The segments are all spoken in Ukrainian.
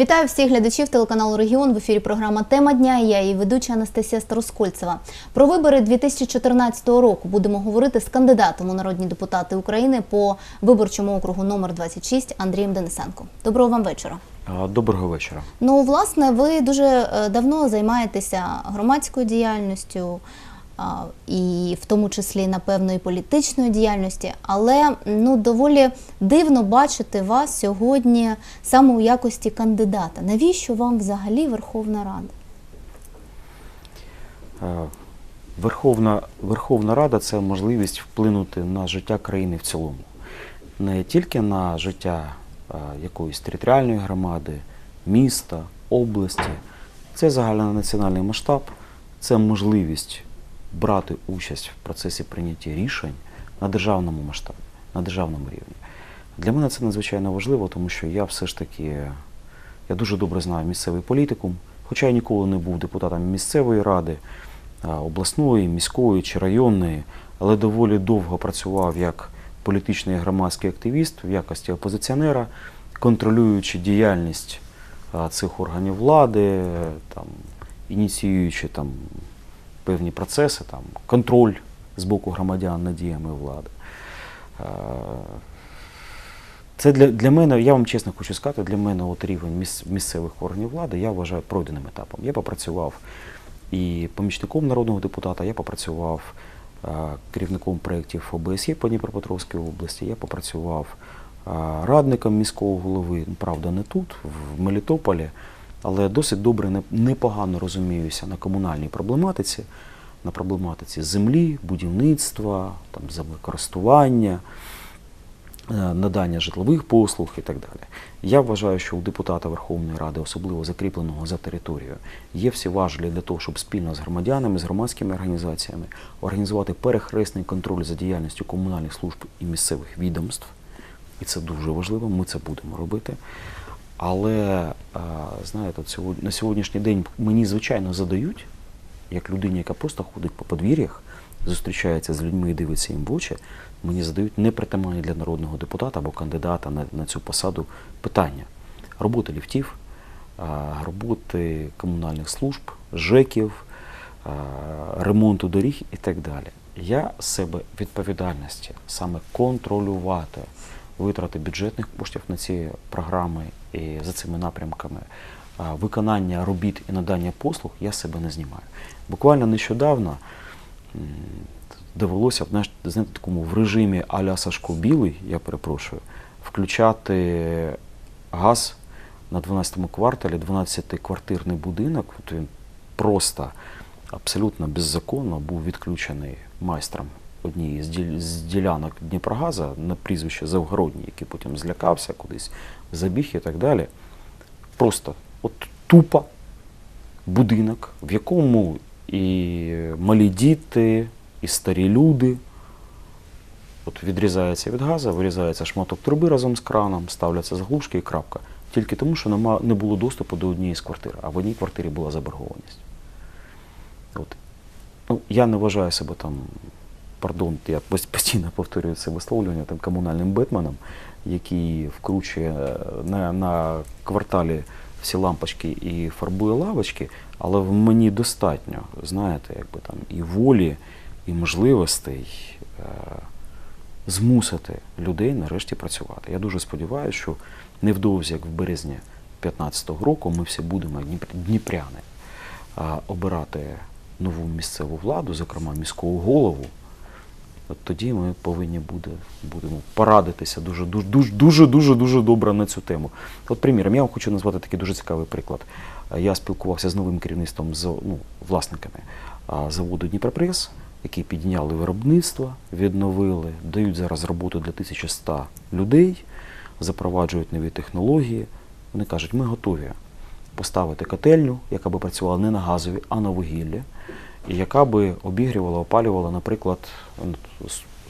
Вітаю всіх глядачів телеканалу Регіон. В ефірі програма Тема дня. і Я її ведуча Анастасія Староскольцева. Про вибори 2014 року будемо говорити з кандидатом у народні депутати України по виборчому округу номер 26 Андрієм Денисенко. Доброго вам вечора. Доброго вечора. Ну, власне, ви дуже е, давно займаєтеся громадською діяльністю, і в тому числі, напевно, і політичною діяльності, але ну доволі дивно бачити вас сьогодні саме у якості кандидата. Навіщо вам взагалі Верховна Рада? Верховна, Верховна Рада це можливість вплинути на життя країни в цілому. Не тільки на життя якоїсь територіальної громади, міста, області. Це загальнонаціональний масштаб, це можливість брати участь в процесі прийняття рішень на державному масштабі, на державному рівні. Для мене це надзвичайно важливо, тому що я все ж таки я дуже добре знаю місцевий політикум, хоча я ніколи не був депутатом місцевої ради, обласної, міської чи районної, але доволі довго працював як політичний громадський активіст в якості опозиціонера, контролюючи діяльність цих органів влади, там, ініціюючи там, певні процеси, там, контроль з боку громадян над діями влади. Е, Це для, для мене, я вам чесно хочу сказати, для мене от рівень міс, місцевих органів влади я вважаю пройденим етапом. Я попрацював і помічником народного депутата, я попрацював е, керівником проєктів ОБСЄ по Дніпропетровській області, я попрацював е, радником міського голови, ну, правда, не тут, в Мелітополі, але досить добре, непогано розуміюся на комунальній проблематиці, на проблематиці землі, будівництва, там, землекористування е, надання житлових послуг і так далі. Я вважаю, що у депутата Верховної Ради, особливо закріпленого за територією, є всі важелі для того, щоб спільно з громадянами, з громадськими організаціями організувати перехресний контроль за діяльністю комунальних служб і місцевих відомств. І це дуже важливо, ми це будемо робити. Але, е, знаєте, на сьогоднішній день мені, звичайно, задають, як людині, яка просто ходить по подвір'ях, зустрічається з людьми і дивиться їм в очі, мені задають непритаманні для народного депутата або кандидата на, на цю посаду питання роботи ліфтів, роботи комунальних служб, ЖЕКів, ремонту доріг і так далі. Я себе відповідальності саме контролювати витрати бюджетних коштів на ці програми і за цими напрямками, виконання робіт і надання послуг я себе не знімаю. Буквально нещодавно довелося знаєте, такому в режимі а-ля Сашко Білий, я перепрошую, включати газ на 12-му кварталі, 12-квартирний будинок. Він просто абсолютно беззаконно був відключений майстром однієї з ділянок Дніпрогаза на прізвище Завгородній, який потім злякався кудись, забіг і так далі. Просто от тупо будинок, в якому і малі діти, і старі люди. От відрізається від газу, вирізається шматок труби разом з краном, ставляться заглушки і крапка. Тільки тому, що нема, не було доступу до однієї з квартир, а в одній квартирі була заборгованість. От. Ну, я не вважаю себе там, пардон, я постійно повторюю це висловлювання там, комунальним бетменом, який вкручує е, на, на кварталі всі лампочки і фарбує лавочки, але в мені достатньо, знаєте, якби там і волі, і можливостей е, змусити людей нарешті працювати. Я дуже сподіваюся, що невдовзі, як в березні 2015 року, ми всі будемо дніпряни а, обирати нову місцеву владу, зокрема міського голову. От тоді ми повинні буде, будемо порадитися дуже дуже дуже дуже дуже добре на цю тему. От, приміром, я вам хочу назвати такий дуже цікавий приклад. Я спілкувався з новим керівництвом з ну, власниками заводу Дніпропрес, які підняли виробництво, відновили, дають зараз роботу для 1100 людей, запроваджують нові технології. Вони кажуть, ми готові поставити котельню, яка би працювала не на газові, а на вугіллі, яка би обігрівала, опалювала, наприклад,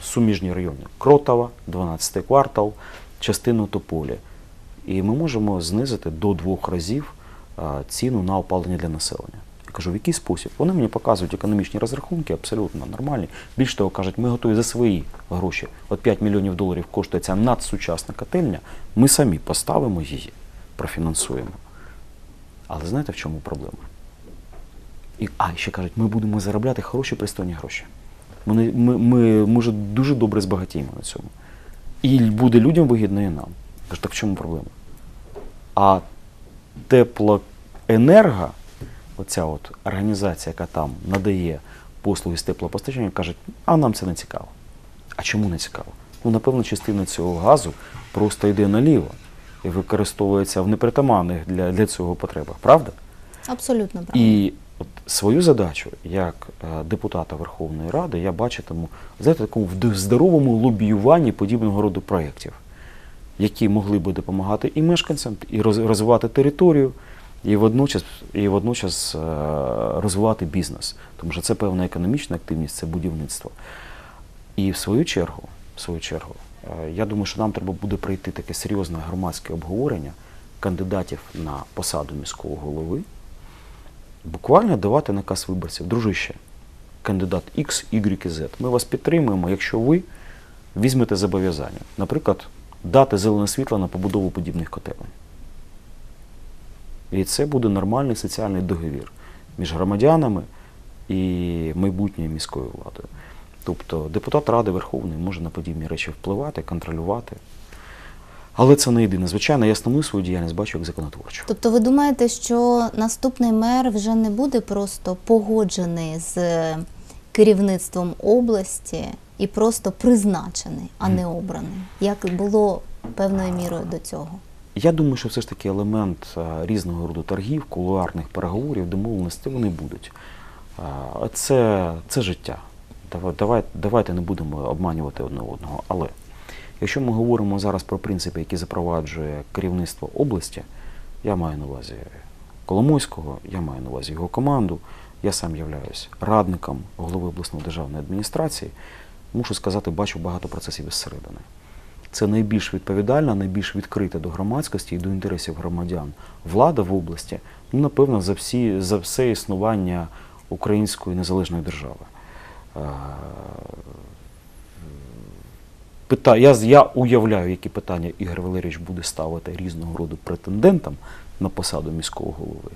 суміжні райони Кротова, 12 квартал, частину Тополі. І ми можемо знизити до двох разів ціну на опалення для населення. Я кажу, в який спосіб? Вони мені показують економічні розрахунки, абсолютно нормальні. Більш того, кажуть, ми готові за свої гроші. От 5 мільйонів доларів коштує ця надсучасна котельня, ми самі поставимо її, профінансуємо. Але знаєте, в чому проблема? І, а, ще кажуть, ми будемо заробляти хороші пристойні гроші. Ми, ми, ми може, дуже добре збагатіємо на цьому. І буде людям вигідно і нам. Кажу, так в чому проблема? А теплоенерго, оця от організація, яка там надає послуги з теплопостачання, кажуть, а нам це не цікаво. А чому не цікаво? Ну, напевно, частина цього газу просто йде наліво і використовується в непритаманних для, для цього потребах, правда? Абсолютно правильно. І от свою задачу як е, депутата Верховної Ради я бачитиму знаєте, такому в здоровому лобіюванні подібного роду проєктів, які могли би допомагати і мешканцям, і розвивати територію, і водночас, і водночас е, розвивати бізнес. Тому що це певна економічна активність, це будівництво. І в свою чергу, в свою чергу, е, я думаю, що нам треба буде пройти таке серйозне громадське обговорення кандидатів на посаду міського голови, буквально давати наказ виборців. Дружище, кандидат X, Y і Z. Ми вас підтримуємо, якщо ви візьмете зобов'язання. Наприклад, дати зелене світло на побудову подібних котелень. І це буде нормальний соціальний договір між громадянами і майбутньою міською владою. Тобто депутат Ради Верховної може на подібні речі впливати, контролювати. Але це не єдине. Звичайно, я основну свою діяльність бачу як законотворчу. Тобто ви думаєте, що наступний мер вже не буде просто погоджений з керівництвом області і просто призначений, а не обраний, як було певною мірою до цього? Я думаю, що все ж таки елемент різного роду торгів, кулуарних переговорів, домовленостей вони будуть. Це, це життя. Давай, давай, давайте не будемо обманювати одне одного. Але якщо ми говоримо зараз про принципи, які запроваджує керівництво області, я маю на увазі Коломойського, я маю на увазі його команду, я сам являюсь радником голови обласної державної адміністрації, мушу сказати, бачу багато процесів із середини. Це найбільш відповідальна, найбільш відкрита до громадськості і до інтересів громадян влада в області, ну, напевно, за, всі, за все існування української незалежної держави. Е, Пита, я, я уявляю, які питання Ігор Валерійович буде ставити різного роду претендентам на посаду міського голови.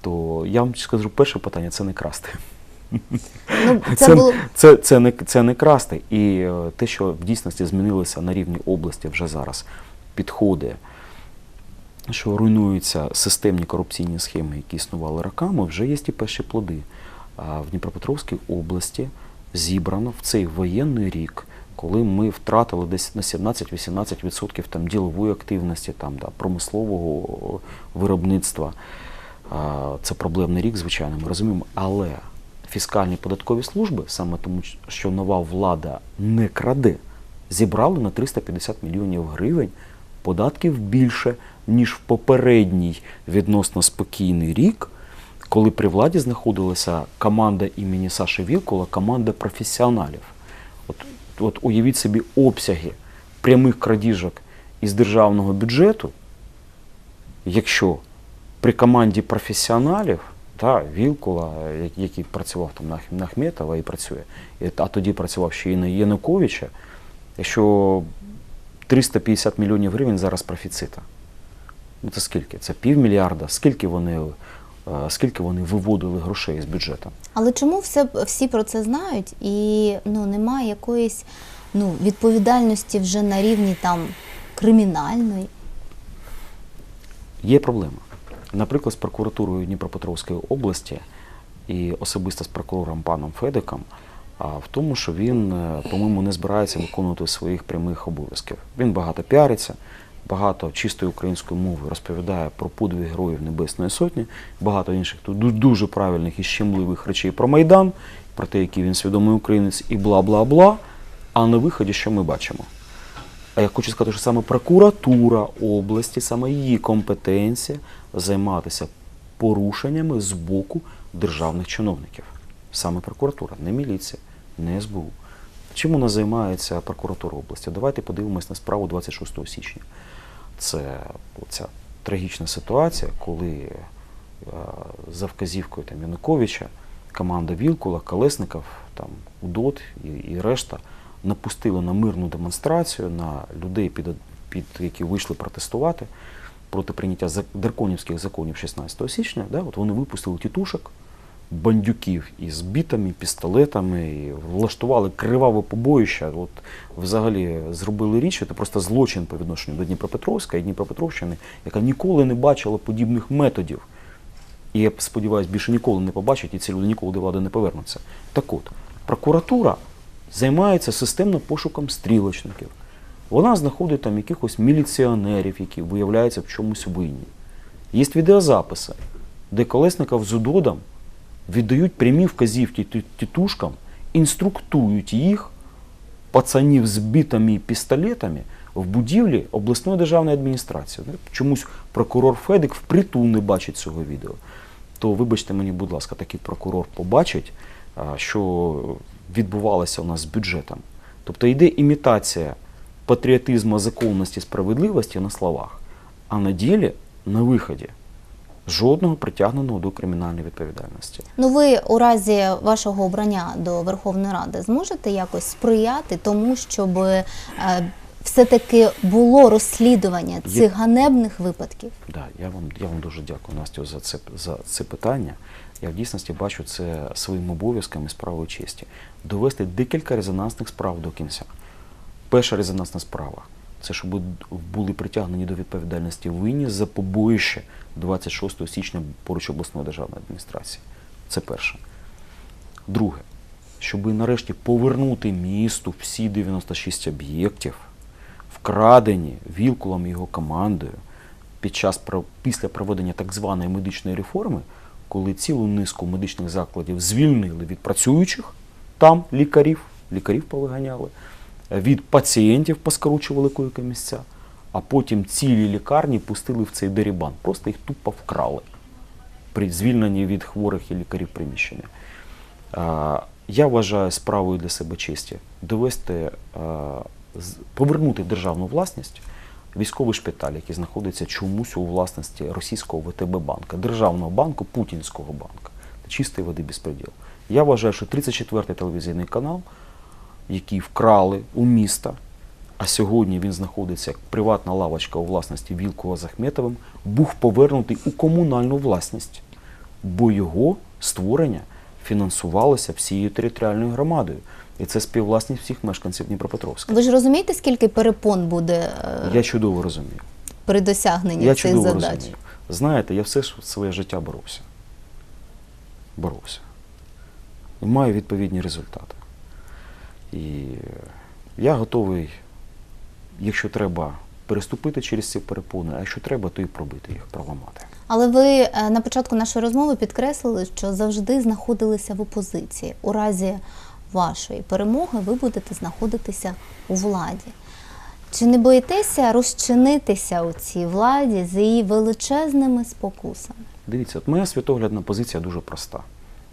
То я вам скажу, перше питання це не красти. Ну, це, Це, було це, це, не, це не красти. І е, те, що в дійсності змінилося на рівні області вже зараз, підходи, що руйнуються системні корупційні схеми, які існували роками, вже є ті перші плоди. А в Дніпропетровській області зібрано в цей воєнний рік, коли ми втратили десь на 17-18% там ділової активності, там, да, промислового виробництва. Це проблемний рік, звичайно, ми розуміємо. Але фіскальні податкові служби, саме тому, що нова влада не краде, зібрали на 350 мільйонів гривень податків більше, ніж в попередній відносно спокійний рік, коли при владі знаходилася команда імені Саші Вілкула, команда професіоналів. От, от уявіть собі обсяги прямих крадіжок із державного бюджету, якщо при команді професіоналів, та, Вілкула, який працював там на, Ах- Ахметова і працює, а тоді працював ще і на Януковича, якщо 350 мільйонів гривень зараз профіцита. Ну це скільки? Це півмільярда. Скільки вони, е, скільки вони виводили грошей з бюджету? Але чому все, всі про це знають і ну, немає якоїсь ну, відповідальності вже на рівні там кримінальної? Є проблема. Наприклад, з прокуратурою Дніпропетровської області і особисто з прокурором паном Федиком, в тому, що він, е, по-моєму, не збирається виконувати своїх прямих обов'язків. Він багато піариться, багато чистою українською мовою розповідає про подвиг героїв Небесної Сотні, багато інших тут дуже правильних і щемливих речей про Майдан, про те, який він свідомий українець, і бла-бла-бла. А на виході, що ми бачимо? А я хочу сказати, що саме прокуратура області, саме її компетенція займатися порушеннями з боку державних чиновників. Саме прокуратура, не міліція, не СБУ. Чим вона займається прокуратура області? Давайте подивимось на справу 26 січня. Це ця трагічна ситуація, коли е, за вказівкою там, Януковича команда Вілкула, Колесников, там, УДОТ і, і решта напустили на мирну демонстрацію на людей, під, під, які вийшли протестувати проти прийняття драконівських законів 16 січня, да, от вони випустили тітушок, бандюків із бітами, пістолетами, і влаштували криваве побоїще. От взагалі зробили річ, це просто злочин по відношенню до Дніпропетровська і Дніпропетровщини, яка ніколи не бачила подібних методів. І я сподіваюся, більше ніколи не побачать, і ці люди ніколи до влади не повернуться. Так от, прокуратура займається системно пошуком стрілочників. Вона знаходить там якихось міліціонерів, які виявляються в чомусь винні. Є відеозаписи, де Колесников з Удодом віддають прямі вказівки тітушкам, інструктують їх, пацанів з бітами і пістолетами, в будівлі обласної державної адміністрації. Чомусь прокурор Федик впритул не бачить цього відео. То вибачте мені, будь ласка, такий прокурор побачить, що відбувалося у нас з бюджетом. Тобто йде імітація патріотизму, законності, справедливості на словах, а на ділі, на виході, жодного притягненого до кримінальної відповідальності. Ну, ви у разі вашого обрання до Верховної Ради зможете якось сприяти тому, щоб е, все-таки було розслідування Є- цих ганебних випадків? Да, я вам, я вам дуже дякую, Настю, за це, за це питання. Я в дійсності бачу це своїм обов'язком і справою честі. Довести декілька резонансних справ до кінця. Перша резонансна справа це щоб були притягнені до відповідальності винні за побоїще 26 січня поруч обласної державної адміністрації. Це перше. Друге, щоб нарешті повернути місту всі 96 об'єктів, вкрадені Вілкулом і його командою під час після проведення так званої медичної реформи, коли цілу низку медичних закладів звільнили від працюючих там лікарів, лікарів повиганяли, від пацієнтів поскорочували койки місця, а потім цілі лікарні пустили в цей дерибан, просто їх тупо вкрали при звільненні від хворих і лікарів приміщення. Я вважаю справою для себе честі довести, повернути державну власність військовий шпиталь, який знаходиться чомусь у власності російського ВТБ банка, державного банку, путінського банка. Чистої води безпреділ. Я вважаю, що 34-й телевізійний канал, який вкрали у міста, а сьогодні він знаходиться як приватна лавочка у власності Вілкова з Ахметовим, був повернутий у комунальну власність, бо його створення фінансувалося всією територіальною громадою. І це співвласність всіх мешканців Дніпропетровська. Ви ж розумієте, скільки перепон буде е, Я чудово розумію. при досягненні Я цих чудово задач? розумію. Знаєте, я все ж своє життя боровся. Боровся. І маю відповідні результати. І я готовий, якщо треба, переступити через ці перепони, а якщо треба, то і пробити їх, проламати. Але ви е, на початку нашої розмови підкреслили, що завжди знаходилися в опозиції. У разі вашої перемоги ви будете знаходитися у владі. Чи не боїтеся розчинитися у цій владі з її величезними спокусами? Дивіться, от моя світоглядна позиція дуже проста.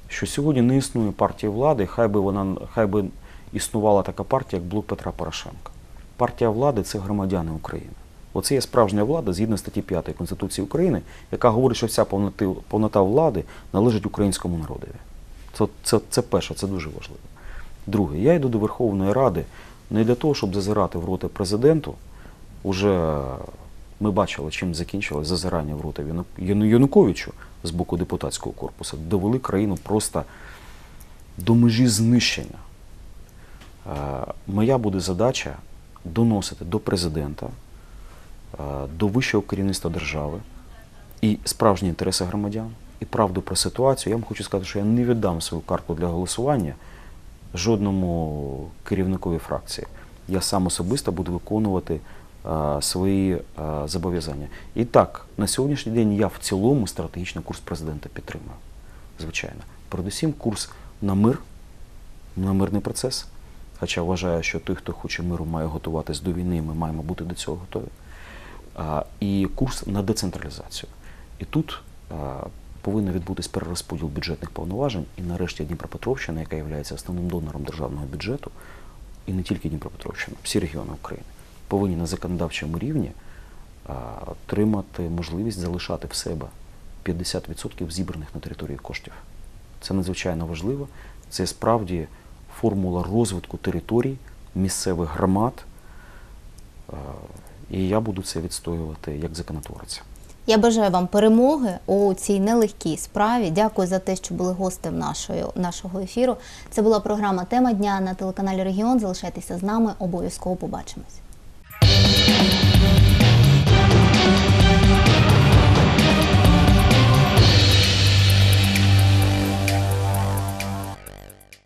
Що сьогодні не існує партії влади, хай би вона хай би існувала така партія, як блок Петра Порошенка. Партія влади це громадяни України. Оце є справжня влада згідно статті 5 Конституції України, яка говорить, що вся повнота влади належить українському народові. Це, це, це перше, це дуже важливо. Друге, я йду до Верховної Ради не для того, щоб зазирати в роти президенту. Уже ми бачили, чим закінчилось зазирання в роти Яну- Яну- Януковичу з боку депутатського корпусу. Довели країну просто до межі знищення. Е, Моя буде задача доносити до президента, е, до вищого керівництва держави і справжні інтереси громадян, і правду про ситуацію. Я вам хочу сказати, що я не віддам свою картку для голосування жодному керівникові фракції. Я сам особисто буду виконувати е, свої зобов'язання. І так, на сьогоднішній день я в цілому стратегічний курс президента підтримую. Звичайно. Передусім курс на мир, на мирний процес. Хоча вважаю, що той, хто хоче миру, має готуватись до війни, ми маємо бути до цього готові. І курс на децентралізацію. І тут а, повинен відбутись перерозподіл бюджетних повноважень, і нарешті Дніпропетровщина, яка є основним донором державного бюджету, і не тільки Дніпропетровщина, всі регіони України, повинні на законодавчому рівні а, отримати можливість залишати в себе 50% зібраних на території коштів. Це надзвичайно важливо. Це справді формула розвитку територій, місцевих громад. Е, і я буду це відстоювати як законотворець. Я бажаю вам перемоги у цій нелегкій справі. Дякую за те, що були гостем нашої, нашого ефіру. Це була програма Тема дня на телеканалі Регіон. Залишайтеся з нами, обов'язково побачимось.